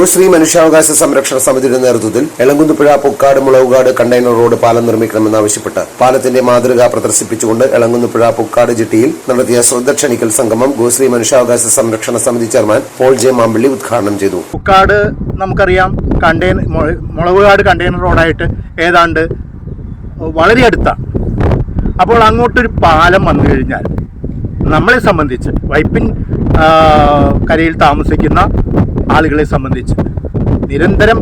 ഗോശ്രീ മനുഷ്യാവകാശ സംരക്ഷണ സമിതിയുടെ നേതൃത്വത്തിൽ എളങ്കുന്നുപുഴ പൊക്കാട് മുളവുകാട് കണ്ടെയ്നർ റോഡ് പാലം നിർമ്മിക്കണമെന്നാവശ്യപ്പെട്ട് പാലത്തിന്റെ മാതൃക പ്രദർശിപ്പിച്ചുകൊണ്ട് എളങ്കുന്നുപുഴ പൊക്കാട് ജെട്ടിയിൽ നടത്തിയ ശ്രദ്ധക്ഷണിക്കൽ സംഗമം ഗോശ്രീ മനുഷ്യാവകാശ സംരക്ഷണ സമിതി ചെയർമാൻ പോൾ ജെ മാമ്പള്ളി ഉദ്ഘാടനം ചെയ്തു. പൊക്കാട് നമുക്കറിയാം കണ്ടെയ്നർ മുളവുകാട് കണ്ടെയ്നർ റോഡായിട്ട് ഏതാണ്ട് വളരെ അടുത്താണ് അപ്പോൾ അങ്ങോട്ടൊരു പാലം വന്നു കഴിഞ്ഞാൽ നമ്മളെ സംബന്ധിച്ച് വൈപ്പിൻ കരയിൽ താമസിക്കുന്ന ആളുകളെ സംബന്ധിച്ച്. നിരന്തരം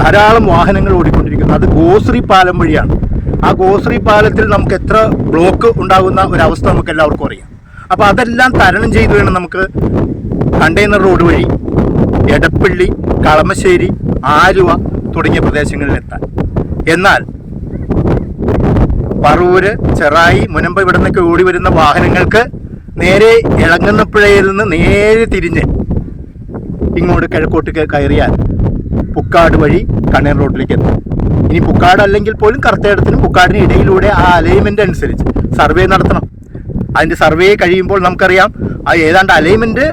ധാരാളം വാഹനങ്ങൾ ഓടിക്കൊണ്ടിരിക്കുന്നു. അത് ഗോശ്രീ പാലം വഴിയാണ്. ആ ഗോശ്രീ പാലത്തിൽ നമുക്ക് എത്ര ബ്ലോക്ക് ഉണ്ടാകുന്ന ഒരവസ്ഥ നമുക്ക് എല്ലാവർക്കും അറിയാം. അപ്പോൾ അതെല്ലാം തരണം ചെയ്തു വേണം നമുക്ക് കണ്ടെയ്നർ റോഡ് വഴി എടപ്പള്ളി കളമശ്ശേരി ആലുവ തുടങ്ങിയ പ്രദേശങ്ങളിലെത്താൻ എന്നാൽ പറവൂര് ചെറായി മുനമ്പ ഇവിടെ നിന്നൊക്കെ ഓടി വരുന്ന വാഹനങ്ങൾക്ക് നേരെ ഇളങ്ങുന്ന ഇളങ്ങുന്നപ്പുഴയിൽ നിന്ന് നേരെ തിരിഞ്ഞ് ഇങ്ങോട്ട് കിഴക്കോട്ട് കയറിയാൽ പുക്കാട് വഴി കണ്ണേർ റോഡിലേക്ക് എത്തും. ഇനി പുക്കാട് അല്ലെങ്കിൽ പോലും കറുത്തേടത്തിനും പുക്കാടിന് ഇടയിലൂടെ ആ അലൈൻമെന്റ് അനുസരിച്ച് സർവേ നടത്തണം. അതിന്റെ സർവേ കഴിയുമ്പോൾ നമുക്കറിയാം ആ ഏതാണ്ട് അലൈൻമെന്റ്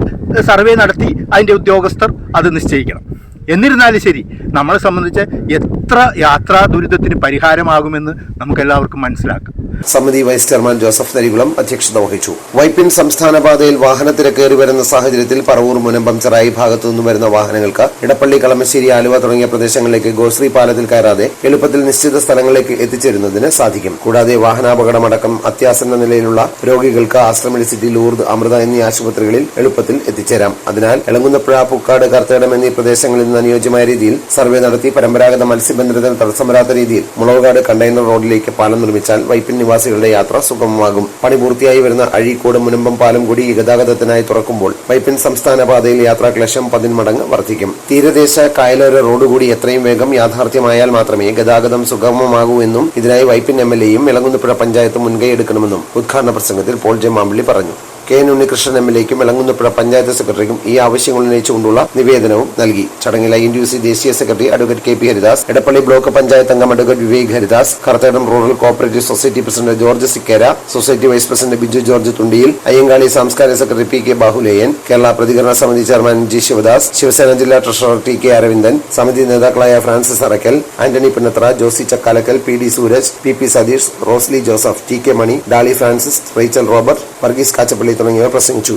സർവേ നടത്തി അതിന്റെ ഉദ്യോഗസ്ഥർ അത് നിശ്ചയിക്കണം. എന്നിരുന്നാലും ശരി നമ്മളെ സംബന്ധിച്ച് എത്ര യാത്രാ ദുരിതത്തിന് പരിഹാരമാകുമെന്ന് നമുക്ക് എല്ലാവർക്കും മനസ്സിലാക്കാം. സമിതി വൈസ് ചെയർമാൻ ജോസഫ് നരികുളം അധ്യക്ഷത വഹിച്ചു. വൈപ്പിൻ സംസ്ഥാന പാതയിൽ വാഹനത്തിരക്കേറി വരുന്ന സാഹചര്യത്തിൽ പറവൂർ മുനമ്പം ചെറായി ഭാഗത്തു നിന്നും വരുന്ന വാഹനങ്ങൾക്ക് ഇടപ്പള്ളി കളമശ്ശേരി ആലുവ തുടങ്ങിയ പ്രദേശങ്ങളിലേക്ക് ഗോശ്രീ പാലത്തിൽ കയറാതെ എളുപ്പത്തിൽ നിശ്ചിത സ്ഥലങ്ങളിലേക്ക് എത്തിച്ചേരുന്നതിന് സാധിക്കും. കൂടാതെ വാഹനാപകടമടക്കം അത്യാസന്ന നിലയിലുള്ള രോഗികൾക്ക് ആശ്രമി സിറ്റി ലൂർദ് അമൃത എന്നീ ആശുപത്രികളിൽ എളുപ്പത്തിൽ എത്തിച്ചേരാം. അതിനാൽ എളങ്ങുന്നപ്പുഴ പുക്കാട് കർത്തേടം എന്നീ പ്രദേശങ്ങളിൽ നിന്ന് അനുയോജ്യമായ രീതിയിൽ സർവേ നടത്തി പരമ്പരാഗത മത്സ്യബന്ധനത്തിന് തടസ്സം വരാത്ത രീതിയിൽ മുളവുകാട് കണ്ടെയ്നർ റോഡിലേക്ക് പാലം നിർമ്മിച്ചാൽ വൈപ്പിൻ നിവാസികളുടെ യാത്ര സുഗമമാകും. പണി പൂർത്തിയായി വരുന്ന അഴീക്കോട് മുനമ്പം പാലം കൂടി ഗതാഗതത്തിനായി തുറക്കുമ്പോൾ വൈപ്പിൻ സംസ്ഥാന പാതയിൽ യാത്രാക്ലേശം പതിന്മടങ്ങ് വർദ്ധിക്കും. തീരദേശ കായലോര റോഡ് കൂടി എത്രയും വേഗം യാഥാർത്ഥ്യമായാൽ മാത്രമേ ഗതാഗതം സുഗമമാകൂ എന്നും ഇതിനായി വൈപ്പിൻ എം എൽ എയും മുൻകൈ എടുക്കണമെന്നും ഉദ്ഘാടന പ്രസംഗത്തിൽ പോൾ ജെ മാമ്പിള്ളി പറഞ്ഞു. K N Unnikrishnan M L എക്കും panchayat സെക്രട്ടറിക്കും ഈ ആവശ്യങ്ങൾ ഉന്നയിച്ചുകൊണ്ടുള്ള നിവേദനവും നൽകി. ചടങ്ങിൽ ഐ എൻ ഡി സി ദേശീയ secretary advocate K P Haridas Edappally block panchayat അംഗം advocate Vivek Haridas Karthedam rural cooperative society president George Sikkera society vice president Biju George Thundiyil Ayyankali സാംസ്കാരിക secretary P K Bahuleyan Kerala പ്രതികരണ സമിതി chairman G Sivadas Shiv Sena ജില്ലാ treasurer T K Aravindan സമിതി നേതാക്കളായ Francis Arakkal Antony Pinnathra Josy Chakkalakkal P D Sooraj P P Satheesh Rosly Joseph T K Mani Dolly Francis Rachel Robert Varghese Kachappilly também é para sentir